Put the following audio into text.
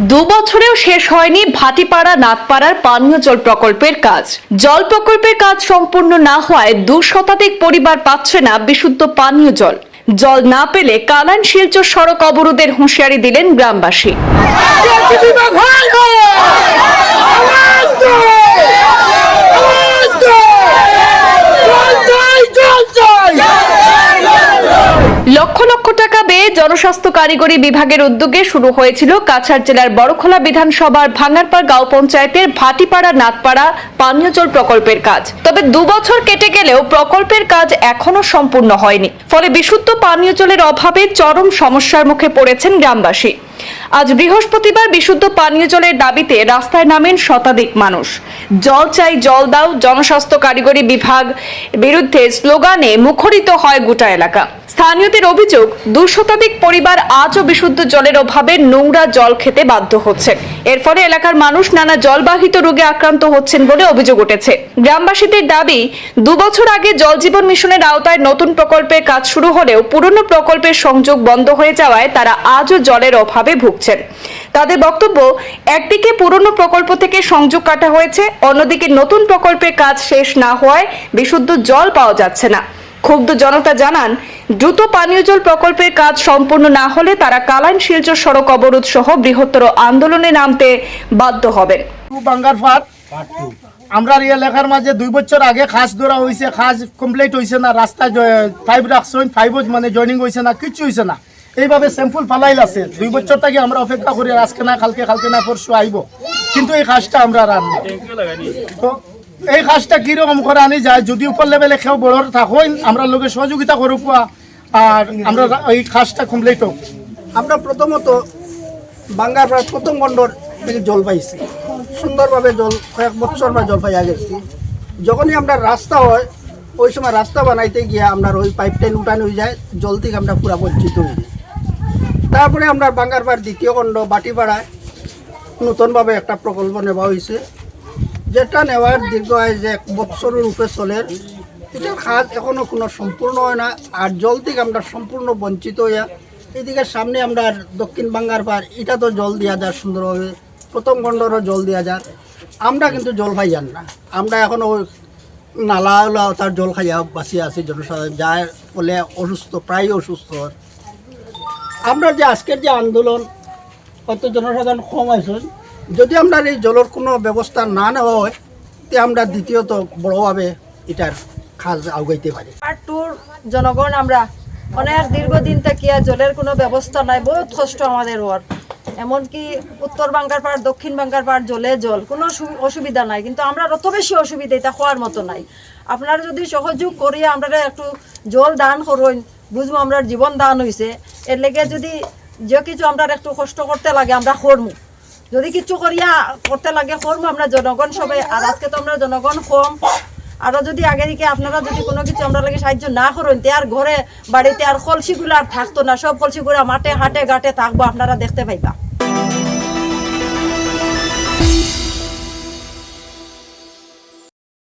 দু বছরেও শেষ হয়নি ভাটিপাড়া নাথপাড়ার পানীয় জল প্রকল্পের কাজ। জল প্রকল্পের কাজ সম্পূর্ণ না হওয়ায় দু শতাধিক পরিবার পাচ্ছে না বিশুদ্ধ পানীয় জল। জল না পেলে কালান শিলচর সড়ক অবরোধের হুঁশিয়ারি দিলেন গ্রামবাসী বিভাগ হয় আওয়াজ দে আওয়াজ দে জল চাই জল চাই লক্ষ লক্ষ টাকা ব্যয়ে জনস্বাস্থ্য কারিগরি বিভাগের উদ্যোগে শুরু হয়েছিল কাছাড় জেলার বড়খোলা বিধানসভার ভাঙারপাড় গাঁও পঞ্চায়েতের ভাটিপাড়া নাথপাড়া পানীয় জল প্রকল্পের কাজ। তবে দু বছর কেটে গেলেও প্রকল্পের কাজ এখনও সম্পূর্ণ হয়নি। ফলে বিশুদ্ধ পানীয় জলের অভাবে চরম সমস্যার মুখে পড়েছেন গ্রামবাসী। আজ বৃহস্পতিবার বিশুদ্ধ পানীয় জলের দাবিতে রাস্তায় নামেন শতাধিক মানুষ। জল চাই, জল দাও, জনস্বাস্থ্য কারিগরি বিভাগ বিরুদ্ধে স্লোগানে মুখরিত হয় গোটা এলাকা। স্থানীয়দের অভিযোগ দু শতাধিক পরিবার আজও বিশুদ্ধ জলের অভাবে নোংরা জল খেতে বাধ্য হচ্ছে। এর ফলে এলাকার মানুষ নানা জলবাহিত রোগে আক্রান্ত হচ্ছেন বলে অভিযোগ উঠেছে। গ্রামবাসীদের দাবি দু বছর আগে জল জীবন মিশনের আওতায় নতুন প্রকল্পের কাজ শুরু হলেও পুরনো প্রকল্পের সংযোগ বন্ধ হয়ে যাওয়ায় তারা আজও জলের অভাবে ভুগছেন। তাদের বক্তব্য, একদিকে পুরনো প্রকল্প থেকে সংযোগ কাটা হয়েছে, অন্যদিকে নতুন প্রকল্পের কাজ শেষ না হওয়ায় বিশুদ্ধ জল পাওয়া যাচ্ছে না। ক্ষুব্ধ জনতা জানান দ্রুত পানীয় জল প্রকল্পের কাজ সম্পূর্ণ না হলে তারা কালাইন শিলচর সড়ক অবরোধ সহ বৃহত্তর আন্দোলনে নামতে বাধ্য হবেন। আমরা এলাকার মাঝে দুই বছর আগে খাস ধরা হয়েছে খাস কমপ্লিট হয়েছে না, রাস্তা ফাইভ রাখছেন ফাইভ মানে জয়নিং হয়েছে না কিচ্ছু হয়েছে না। এইভাবে স্যাম্পল ফালাইল আছে। দুই বছর থেকে আমরা অপেক্ষা করি আজকে না, কালকে কালকে না, পরশু আইব। কিন্তু এই কাজটা আমরা আর তো এই কাজটা কীরকম করে আনি যায়, যদি উপর লেভেলে কেউ বড় থাকুন আমরা লোকে সহযোগিতা করু পোয়া আর আমরা এই কাজটা কমপ্লিট হোক। আমরা প্রথমত বাঙ্গার প্রথম খণ্ডর থেকে জল পাইছি। সুন্দরভাবে জল, কয়েক বছর বা জল পাইয়া গেছি। যখনই আমরা রাস্তা হয়, ওই সময় রাস্তা বানাইতে গিয়ে আমরা ওই পাইপ লাইন উঠানো হয়ে যায়, জল থেকে আমরা পুরা বঞ্চিত হয়ে যাই তারপরে আমরা বাঙ্গারপাড় দ্বিতীয় খণ্ড বাটিপাড়ায় নতুনভাবে একটা প্রকল্প নেওয়া হয়েছে যেটা নেওয়ার দীর্ঘ হয় যে এক বছরের উপরে চলের এটার কাজ এখনও কোনো সম্পূর্ণ হয় না, আর জল থেকে আমরা সম্পূর্ণ বঞ্চিত হইয়া, এদিকে সামনে আমরা দক্ষিণ বাঙ্গার পার এটা তো জল দেওয়া যায় সুন্দরভাবে, প্রথম খণ্ডরও জল দেওয়া যায় আমরা কিন্তু জল পাই যান না আমরা এখন ওই নালা তার জল খাইয়া বাঁচিয়ে আছি, জনসাধারণ যার ফলে অসুস্থ প্রায় অসুস্থ। আমরা যে আজকের যে আন্দোলন হয়তো জনসাধারণ কম আছেন, যদি আমরা এই জলের কোনো ব্যবস্থা না নেওয়া হয়, তে আমরা দ্বিতীয়ত বড়োভাবে এটার কাজ আগাইতে পারি। পার্ট টুর জনগণ, আমরা অনেক দীর্ঘদিন থেকে জলের কোনো ব্যবস্থা নাই, বহুত কষ্ট আমাদের ওর। এমনকি উত্তর বাঙ্গার পাড়, দক্ষিণ বাঙ্গার পাড়, জলে জল, কোনো অসুবিধা নাই। কিন্তু আমরা অত বেশি অসুবিধা, এটা হওয়ার মতো নাই। আপনারা যদি সহযোগ করিয়া আমরা একটু জল দান করুন, বুঝব আমরা জীবন দান হয়েছে এর লেগে যদি যে কিছু আমরা একটু কষ্ট করতে লাগে, আমরা করমু। যদি কিছু করিয়া করতে লাগে করব আমরা জনগণ সবাই, আর আজকে তো আমরা জনগণ কম। আরও যদি আগে থেকে আপনারা যদি কোনো কিছু আমরা লাগে সাহায্য না করেন, তে আর ঘরে, বাড়িতে আর কলসিগুলো আর থাকতো না। সব কলসিগুলো মাঠে, হাটে, ঘাটে থাকব, আপনারা দেখতে পাইবা।